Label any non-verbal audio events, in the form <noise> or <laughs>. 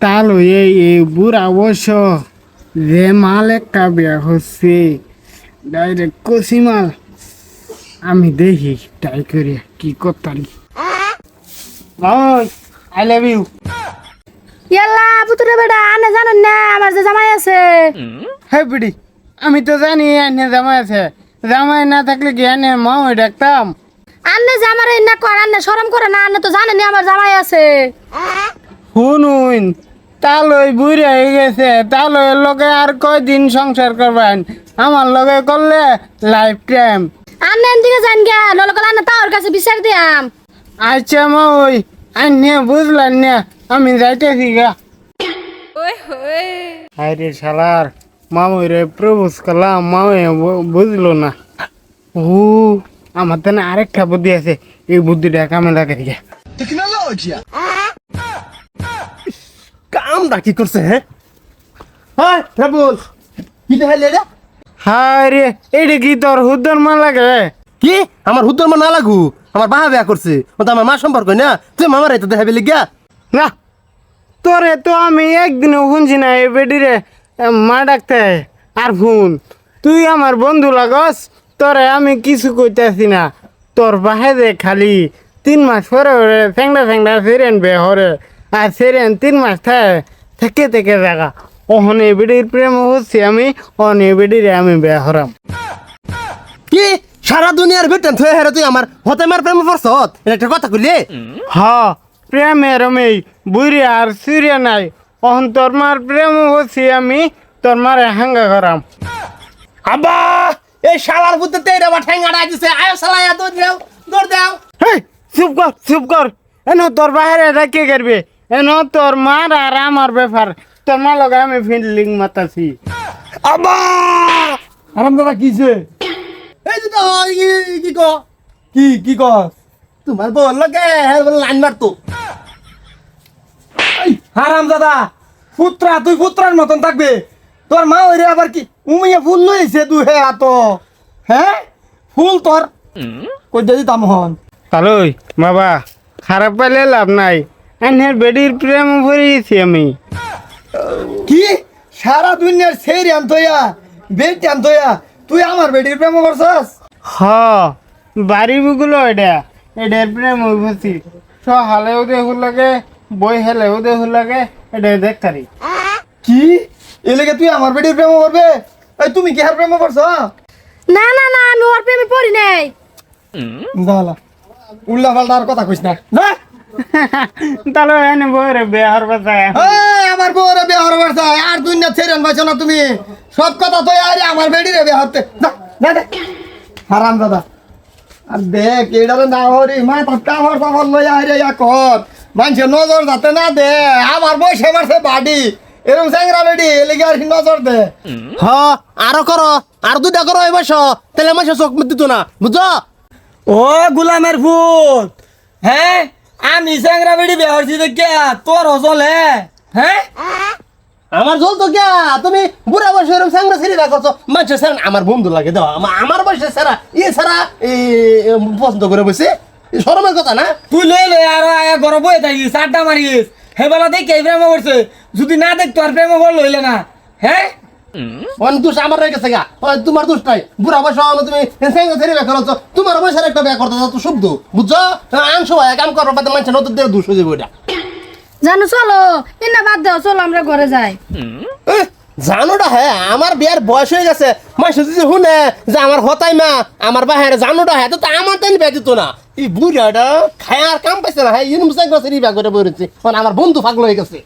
তাহলে এই এই বুড়া অবশ্য যে মাল একটা বিয়া হচ্ছে ডাইরেক্ট কষি মাল। আমি দেখি ট্রাই করি কি করতারি আই লাভ ইউ ইয়াল্লা পুতুরে বেটা আনে জানেন না? আমার যে জামাই আছে। হে বিডি আমি তো জানি এনে জামাই আছে। জামাই না থাকলে কি এনে মা ওই ডাকতাম আন্নে যে আমার না কর আন্নে শরম করে না আন্নে তো জানেনি আমার জামাই আছে। শুনুন তাহলে ওই বুড়ি হয়ে গেছে এর লগে আর কয়দিন সংসার করবেন? আমার লগে করলে লাইফ টাইম আন্নে দিকে যান গে নলে কল আন্নে তাওর কাছে বিচার দিয়াম। আচ্ছা মা ওই আইনে বুঝলেন না আমি যাইতেছি গা। ওই হই আরে শালার মামুই রে প্রবোজ করলাম মামুই বু- বুঝলো না। ও আমার তো না আরেকটা বুদ্ধি আছে এই বুদ্ধিটা কামে লাগাই গে কামটা কি করছে হ্যাঁ? হ্যাঁ রাবুল কি দেখাইলে রে? হায় রে এটা কি তোর হুদ্দর মা লাগে? কি? আমার হুদ্দর মা না লাগু? আমার বাহা বিয়া করছে। ও তো আমার মা সম্পর্ক না? তুই মামার তো দেখাবি লিগা না তোরে তো আমি একদিনও শুনছি না এই বেডিরে মা ডাকতে আর ফোন তুই আমার বন্ধু লাগস তোরে আমি কিছু কইতাছি না। তোর বাহে দে খালি তিন মাস পরে পরে ফ্যাংডা ফ্যাংডা সেরেন বে হরে। আর সেরেন তিন মাস থাকে থেকে থেকে জায়গা ওহন এই বেডির প্রেম হচ্ছি আমি অন এই বেডিরে আমি বে হরাম। কি? সারা দুনিয়ার বেটেন থয়ে হেরে তুই আমার হতে মার প্রেম পড়ছত এটা একটা কথা কইলি? হ প্রেমের আমি বুড়ি আর সিরিয়া নাই। অহন তোর মার প্রেম হচ্ছি আমি তোর মারে হাঙ্গা করাম। আব্বা! এই শালার বুদ্ধে তেরে আবার ঠ্যাঙ্গাটা দিছে। আয় শালায়া দৌড় দাও দৌড় দাও। হেই চুপ কর চুপ কর। এন তোর বাইরে কে করবে? এন তোর মার আর আমার ব্যাপার। তোর মা লগে আমি ফিল্ডিং মাতাছি আব্বা! আরাম দাদা কিছে এই যে তো কি- কি ক? কি কি ক তোমার বল লাগে হ্যাঁ বলে লাইন মারতো। হারাম দাদা পুত্রা তুই পুত্রার মতন থাকবে। তোর মা ওই রে আবার কি উমিয়ে ফুল লইছে তুই হে আত। হ্যাঁ ফুল তোর। কই দিয়ে দিতাম হন। তালই বাবা খারাপ পাইলে লাভ নাই। এনের বেডির প্রেম ভরিয়েছি আমি। কি? সারা দুনিয়ার সেই আনতইয়া বেটি আনতইয়া তুই আমার বেটির প্রেম করছস? হ বাড়ি বুগুলো এটা। এটার প্রেম হইবছি সহালেও দেখু লাগে বই হেলেও দেখু লাগে এটা দেখতারি। কি? এলাকে তুই আমার বেটির প্রেম করবে? এই তুমি কি হার প্রেম করছ না না না আমি ওর প্রেমে পড়ি নাই। দালা উল্লা পাল্টা আর কথা কইস না। না! <laughs> তাহলে এনে বইরে বেহার বাসায়। এই, আমার বউরে বিয়ে হরবার আর দুনিয়া ছেড়েন পাইছো না তুমি। সব কথা তো আরে আমার বেটিরে বিয়ে হতে না না দে হারাম দাদা। আর দেখ এটারে না হরি মা তো কামড় কামড় লই আরে এখন মানুষে নজর যাতে না দে। আমার বয়সে মারছে বাড়ি। এরকম স্যাংরা বেডি এলিগে আর কি নজর দে হ আরও করো আর দুইটা করো এই বয়স তাহলে মাসে চোখ দিত না বুঝছ? ও গুলামের ভূত। হ্যাঁ আমি স্যাংরা বেডি বিয়ে হরছি দেখিয়া তোর হজলে হ্যাঁ আমার জল তো গিয়া তুমি বুড়া বয়সে এরকম সাংরা ছেড়ে রাখছো মানুষের স্যার আমার বন্ধু লাগে দাও আমা- আমার বয়সে সারা ইয়ে সারা পছন্দ করে বসে। এ শরমের কথা না? তুই লই লই আর আয়া ঘরে বয়ে থাকিস আড্ডা মারিস। হেবেলা দেখে এই প্রেম করছে। যদি না দেখতো আর প্রেম করল হইলে না। হ্যাঁ দোষ আমার রয়ে গেছে গা। তোমার দোষ নাই। বুড়া বয়স হলো তুমি সাংরা ছেড়ে রাখো তোমার বয়সের একটা বিয়া করতে তো শুদ্ধ। বুঝছ? আংশ হয় কাম নতুন দোষ হয়ে যাবে ওটা জানো চলো। এনা বাদ দাও চলো আমরা ঘরে যাই। এহ, জানোটা হ্যাঁ আমার বিয়ার বয়স হয়ে গেছে। যদি শুনে যে আমার হতাই মা আমার বাহিরে জানোটা হ্যাঁ তো আমার তেন বিয়া না। এই বুড়াটা খায় আর কাম পাইছে না হ্যাঁ ইউনিভার্সিটি বিয়া করে বলেছে আমার বন্ধু পাগল হয়ে গেছে।